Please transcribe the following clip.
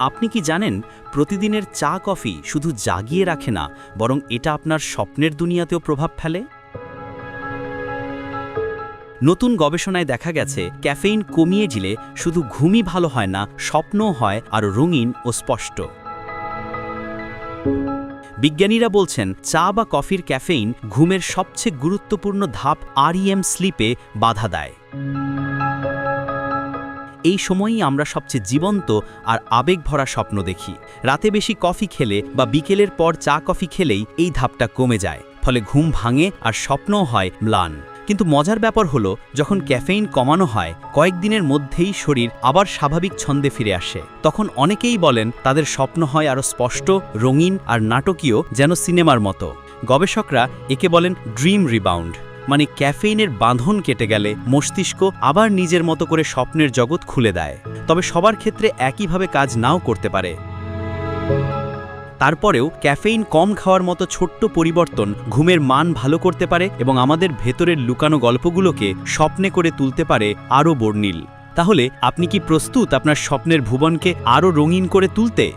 আপনি কি জানেন, প্রতিদিনের চা কফি শুধু জাগিয়ে রাখে না, বরং এটা আপনার স্বপ্নের দুনিয়াতেও প্রভাব ফেলে? নতুন গবেষণায় দেখা গেছে, ক্যাফেইন কমিয়ে দিলে শুধু ঘুমই ভালো হয় না, স্বপ্নও হয় আর রঙিন ও স্পষ্ট। বিজ্ঞানীরা বলছেন, চা বা কফির ক্যাফেইন ঘুমের সবচেয়ে গুরুত্বপূর্ণ ধাপ আরইএম স্লিপে বাধা দেয়। এই সময়ই আমরা সবচেয়ে জীবন্ত আর আবেগ ভরা স্বপ্ন দেখি। রাতে বেশি কফি খেলে বা বিকেলের পর চা কফি খেলেই এই ধাপটা কমে যায়, ফলে ঘুম ভাঙে আর স্বপ্নও হয় ম্লান। কিন্তু মজার ব্যাপার হলো, যখন ক্যাফেইন কমানো হয় কয়েকদিনের মধ্যেই শরীর আবার স্বাভাবিক ছন্দে ফিরে আসে। তখন অনেকেই বলেন, তাদের স্বপ্ন হয় আরও স্পষ্ট, রঙিন আর নাটকীয় যেন সিনেমার মতো। গবেষকরা একে বলেন ড্রিম রিবাউন্ড মানে ক্যাফেইনের বাঁধন কেটে গেলে মস্তিষ্ক আবার নিজের মতো করে স্বপ্নের জগৎ খুলে দেয়। তবে সবার ক্ষেত্রে একইভাবে কাজ নাও করতে পারে। তারপরেও ক্যাফেইন কম খাওয়ার মতো ছোট্ট পরিবর্তন ঘুমের মান ভালো করতে পারে এবং আমাদের ভেতরের লুকানো গল্পগুলোকে স্বপ্নে করে তুলতে পারে আরও বর্ণিল। তাহলে আপনি কি প্রস্তুত আপনার স্বপ্নের ভুবনকে আরও রঙিন করে তুলতে?